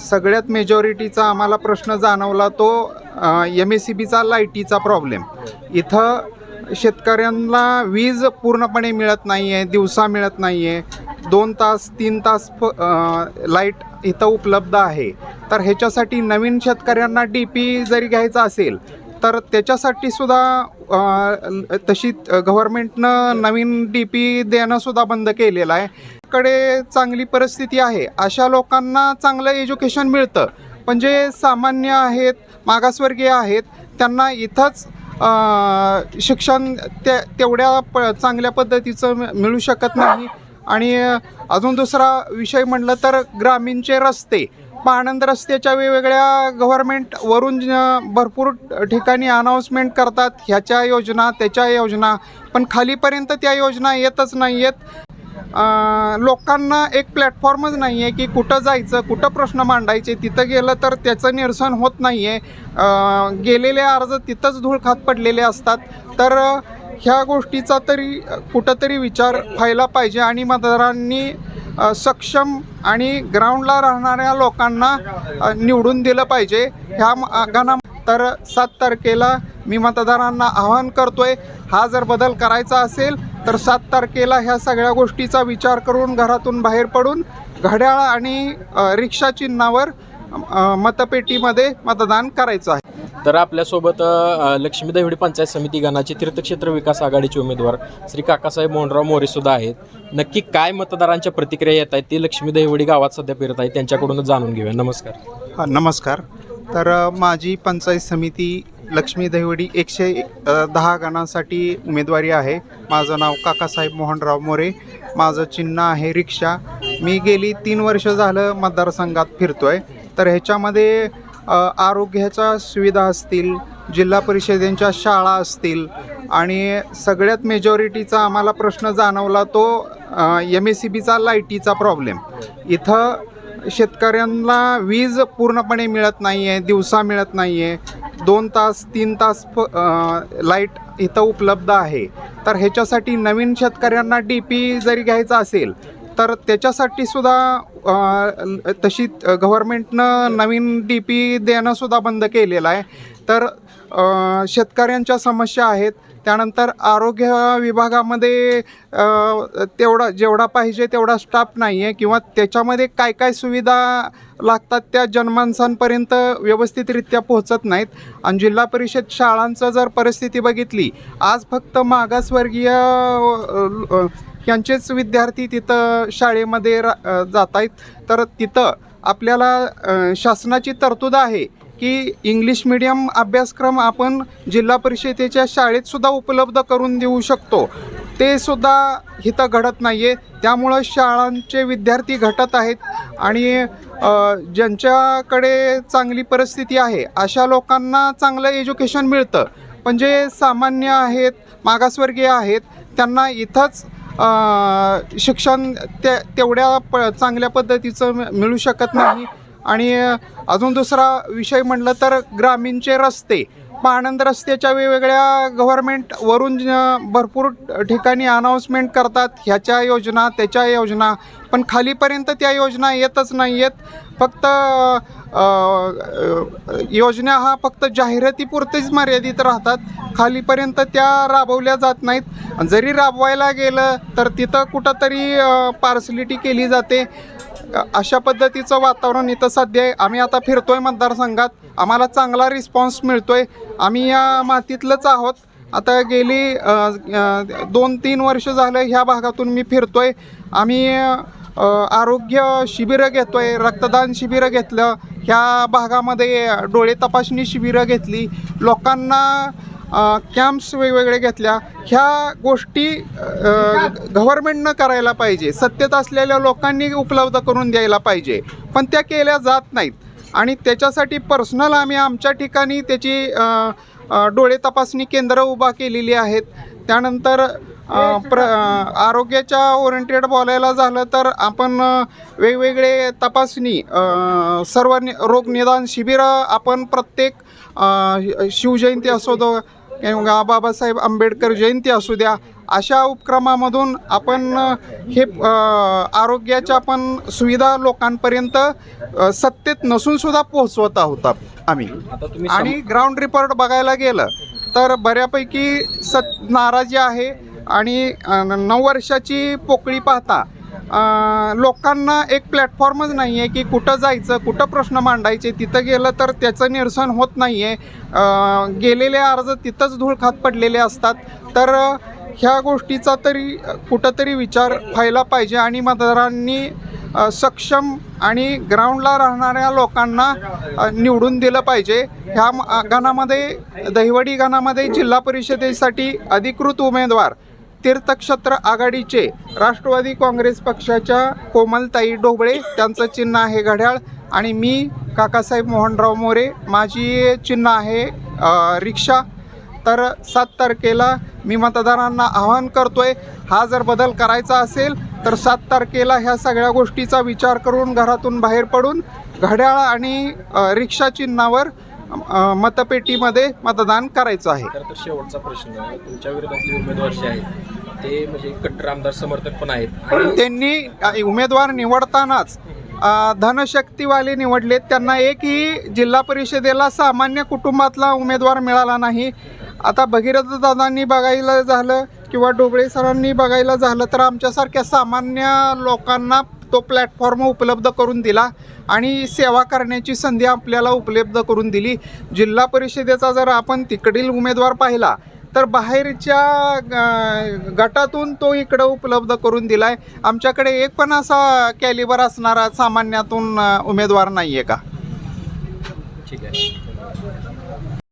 सगळ्यात मेजॉरिटीचा आम्हाला प्रश्न जाणवला तो एम एस सी बीचा लाईटीचा प्रॉब्लेम इथं शेतकऱ्यांना वीज पूर्णपणे मिळत नाही आहे दिवसा मिळत नाही आहे दोन तास तीन तास फ लाइट इथं उपलब्ध आहे. तर ह्याच्यासाठी नवीन शेतकऱ्यांना डी पी जरी घ्यायचा असेल तर त्याच्यासाठी सुद्धा तशी गव्हर्मेंटनं नवीन डी पी देणं सुद्धा बंद केलेलं आहे. कडे चांगली परिस्थिती आहे अशा लोकांना चांगलं एज्युकेशन मिळतं. पण जे सामान्य आहेत मागासवर्गीय आहेत त्यांना इथंच शिक्षण ते तेवढ्या प चांगल्या पद्धतीचं मिळू शकत नाही. आणि अजून दुसरा विषय म्हटलं तर ग्रामीणचे रस्ते. पाणंद रस्त्याच्या वेगवेगळ्या गव्हर्मेंटवरून भरपूर ठिकाणी अनाऊन्समेंट करतात ह्याच्या योजना त्याच्या योजना. पण खालीपर्यंत त्या योजना येतच नाही आहेत लोकांना एक प्लॅटफॉर्मच नाही आहे की कुठं जायचं कुठं प्रश्न मांडायचे तिथं गेलं तर त्याचं निरसन होत नाही आहे गेलेले अर्ज तिथंच धूळखात पडलेले असतात. तर ह्या गोष्टीचा तरी कुठंतरी विचार व्हायला पाहिजे आणि मतदारांनी सक्षम आणि ग्राउंडला राहणाऱ्या लोकांना निवडून दिलं पाहिजे. ह्या गाणा तर सात तारखेला मी मतदारांना आवाहन करतोय हा जर बदल करायचा असेल तर सात तारखेला ह्या सगळ्या गोष्टीचा विचार करून घरातून बाहेर पडून घड्याळ आणि रिक्षा चिन्हावर मतपेटीमध्ये मतदान करायचं आहे. तर आपल्यासोबत लक्ष्मी देवडी पंचायत समिती गणाचे तीर्थक्षेत्र विकास आघाडीचे उमेदवार श्री काकासाहेब मोहनराव मोरे सुद्धा आहेत. नक्की काय मतदारांच्या प्रतिक्रिया येत आहेत ते लक्ष्मी देवडी गावात सध्या फिरत आहेत त्यांच्याकडूनच जाणून घेऊया. नमस्कार. हा, नमस्कार. तर माझी पंचायत समिती लक्ष्मी दहिवडी एकशे दहा गणांसाठी उमेदवारी आहे. माझं नाव काकासाहेब मोहनराव मोरे. माझं चिन्ह आहे रिक्षा. मी गेली तीन वर्ष झालं मतदारसंघात फिरतो आहे तर ह्याच्यामध्ये आरोग्याच्या सुविधा असतील जिल्हा परिषदेच्या शाळा असतील आणि सगळ्यात मेजॉरिटीचा आम्हाला प्रश्न जाणवला तो एम एस सी बीचा लाईटीचा प्रॉब्लेम इथं शेतकऱ्यांना वीज पूर्णपणे मिळत नाही आहे दिवसा मिळत नाही आहे दोन तास तीन तास फ लाइट इथं उपलब्ध आहे. तर ह्याच्यासाठी नवीन शेतकऱ्यांना डी पी जरी घ्यायचा असेल तर त्याच्यासाठी सुद्धा तशी गव्हर्मेंटनं नवीन डी पी देणंसुद्धा बंद केलेलं आहे. तर शेतकऱ्यांच्या समस्या आहेत. त्यानंतर आरोग्य विभागामध्ये तेवढा जेवढा पाहिजे तेवढा स्टाफ नाही आहे किंवा त्याच्यामध्ये काय काय सुविधा लागतात त्या जनमानसांपर्यंत व्यवस्थितरित्या पोहोचत नाहीत. आणि जिल्हा परिषद शाळांचं जर परिस्थिती बघितली आज फक्त मागासवर्गीय यांचेच विद्यार्थी तिथं शाळेमध्ये रा जात आहेत तर तिथं आपल्याला शासनाची तरतूद आहे. की इंग्लिश मिडियम अभ्यासक्रम आपण जिल्हा परिषदेच्या शाळेत सुद्धा उपलब्ध करून देऊ शकतो. ते सुद्धा इथं घडत नाही आहे त्यामुळं शाळांचे विद्यार्थी घटत आहेत आणि ज्यांच्याकडे चांगली परिस्थिती आहे अशा लोकांना चांगलं एज्युकेशन मिळतं. पण जे सामान्य आहेत मागासवर्गीय आहेत त्यांना इथंच शिक्षण ते तेवढ्या प चांगल्या पद्धतीचं मिळू शकत नाही. आणि अजून दुसरा विषय म्हटलं तर ग्रामीणचे रस्ते. पाणंद रस्त्याच्या वेगवेगळ्या गव्हर्मेंट वरून भरपूर ठिकाणी अनाऊन्समेंट करतात ह्याच्या योजना त्याच्या योजना. पण खालीपर्यंत त्या योजना येतच नाही आहेत फक्त योजना हा फक्त जाहिरातीपुरतेच मर्यादित राहतात. खालीपर्यंत त्या राबवल्या जात नाहीत. जरी राबवायला गेलं तर तिथं कुठंतरी पार्सलिटी केली जाते. अशा पद्धतीचं वातावरण इथं सध्या आहे. आम्ही आता फिरतोय मतदारसंघात. आम्हाला चांगला रिस्पॉन्स मिळतोय. आम्ही या मातीतलंच आहोत. आता गेली दोन तीन वर्ष झालं ह्या भागातून मी फिरतोय. आम्ही आरोग्य शिबिरं घेतोय. रक्तदान शिबिरं घेतलं. ह्या भागामध्ये डोळे तपासणी शिबिरं घेतली. लोकांना कॅम्प्स वेगवेगळे घेतल्या. ह्या गोष्टी गव्हर्मेंटनं करायला पाहिजे. सत्तेत असलेल्या लोकांनी उपलब्ध करून द्यायला पाहिजे. पण त्या केल्या जात नाहीत. आणि त्याच्यासाठी पर्सनल आम्ही आमच्या ठिकाणी त्याची डोळे तपासणी केंद्र उभा केलेली आहेत. त्यानंतर प्र आरोग्याच्या ओरिएंटेड बोलायला झालं तर आपण वेगवेगळे तपासणी सर्व रोगनिदान रोग निदान शिबिरं आपण प्रत्येक शिवजयंती असो दो किंवा बाबासाहेब आंबेडकर जयंती असू द्या अशा उपक्रमामधून आपण हे आरोग्याच्या पण सुविधा लोकांपर्यंत सत्तेत नसून सुद्धा पोहोचवत आहोत आम्ही. आणि ग्राउंड रिपोर्ट बघायला गेलं तर बऱ्यापैकी सत नाराजी आहे आणि नऊ वर्षाची पोकळी पाहता लोकांना एक प्लॅटफॉर्मच नाही आहे की कुठं जायचं कुठं प्रश्न मांडायचे तिथं गेलं तर त्याचं निरसन होत नाही आहे गेलेले अर्ज तिथंच धूळखात पडलेले असतात. तर ह्या गोष्टीचा तरी कुठंतरी विचार व्हायला पाहिजे आणि मतदारांनी सक्षम आणि ग्राउंडला राहणाऱ्या लोकांना निवडून दिलं पाहिजे. ह्या म- गणामध्ये दहिवडी गणामध्ये जिल्हा परिषदेसाठी अधिकृत उमेदवार तीर्थक्षेत्र आघाडीचे राष्ट्रवादी काँग्रेस पक्षाच्या कोमलताई ढोबळे त्यांचं चिन्ह आहे घड्याळ. आणि मी काकासाहेब मोहनराव मोरे माझी चिन्ह आहे रिक्षा. तर सात तारखेला मी मतदारांना आवाहन करतोय हा जर बदल करायचा असेल तर सात तारखेला ह्या सगळ्या गोष्टीचा विचार करून घरातून बाहेर पडून घड्याळ आणि रिक्षा चिन्हावर मतपेटीमध्ये मतदान करायचं आहे. तर शेवटचा प्रश्न तुमच्या विरोधातले उमेदवार जे आहेत ते म्हणजे कट्टर आमदार समर्थक पण आहेत. त्यांनी उमेदवार निवडतानाच धनशक्तीवाले निवडलेत. त्यांना एकही जिल्हा परिषदेला सामान्य कुटुंबातला उमेदवार मिळाला नाही. आता भगीरथ दादांनी बघायला झालं किंवा डोबळे सरांनी बघायला झालं तर आमच्यासारख्या सामान्य लोकांना तो प्लॅटफॉर्म उपलब्ध करून दिला आणि सेवा करण्याची संधी आपल्याला उपलब्ध करून दिली. जिल्हा परिषदेचा जर आपण तिकडील उमेदवार पाहिला तर बाहेरच्या गटातून तो इकडं उपलब्ध करून दिला आहे आमच्याकडे एक पण असा कॅलिबर असणारा सामान्यातून उमेदवार नाही आहे का? ठीक आहे.